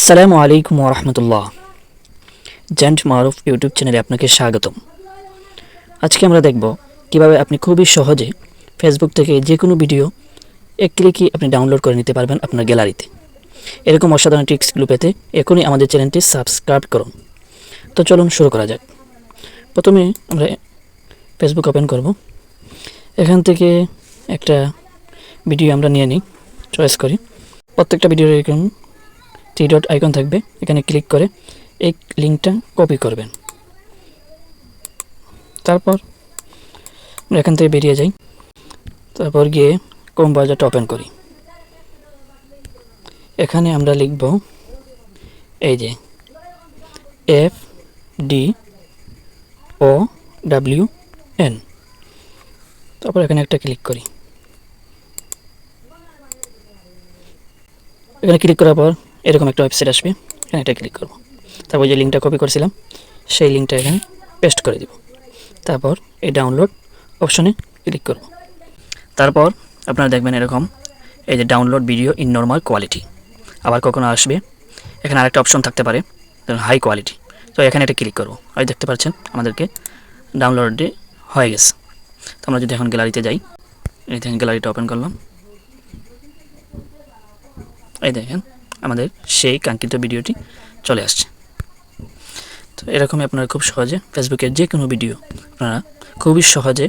আসসালামু আলাইকুম ওরহমতুল্লাহ জেন্ট মারুফ ইউটিউব চ্যানেলে আপনাকে স্বাগতম। আজকে আমরা দেখব কীভাবে আপনি খুবই সহজে ফেসবুক থেকে যে কোনো ভিডিও এক ক্লিকই আপনি ডাউনলোড করে নিতে পারবেন আপনার গ্যালারিতে। এরকম অসাধারণ টিপসগুলো পেতে এখনই আমাদের চ্যানেলটি সাবস্ক্রাইব করুন। তো চলুন শুরু করা যাক। প্রথমে আমরা ফেসবুক ওপেন করব। এখান থেকে একটা ভিডিও আমরা নিয়ে নিই চয়েস করি। প্রত্যেকটা ভিডিও এরকম থ্রি ডট আইকন থাকবে, এখানে ক্লিক করে এই লিঙ্কটা কপি করবেন। তারপর এখান থেকে বেরিয়ে যাই। তারপর গিয়ে কম বাজারটা ওপেন করি। এখানে আমরা লিখব এই যে F D O W N তারপর এখানে একটা ক্লিক করি। এখানে ক্লিক করার পর এরকম একটা ওয়েবসাইট আসবে, এখানে এটা ক্লিক করব। তারপর যে লিঙ্কটা কপি করেছিলাম, সেই লিঙ্কটা এখানে পেস্ট করে দিব। তারপর এই ডাউনলোড অপশনে ক্লিক করব। তারপর আপনারা দেখবেন এরকম, এই যে download video in normal quality আবার কখনো আসবে, এখানে আরেকটা অপশন থাকতে পারে হাই কোয়ালিটি তো এখানে এটা ক্লিক করব। আর দেখতে পাচ্ছেন, আমাদেরকে ডাউনলোডে হয়ে গেছে। তো আমরা যদি এখন গ্যালারিতে যাই, এই দেখেন গ্যালারিটা ওপেন করলাম। এই দেখেন আমাদের সেই কাঙ্ক্ষিত ভিডিওটি চলে আসছে। তো এরকমই আপনারা খুব সহজে ফেসবুকের যে কোনো ভিডিও আপনারা খুবই সহজে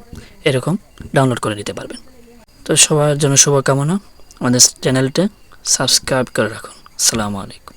এরকম ডাউনলোড করে নিতে পারবেন। তো সবার জন্য শুভকামনা। আমাদের চ্যানেলটা সাবস্ক্রাইব করে রাখুন। আসসালামু আলাইকুম।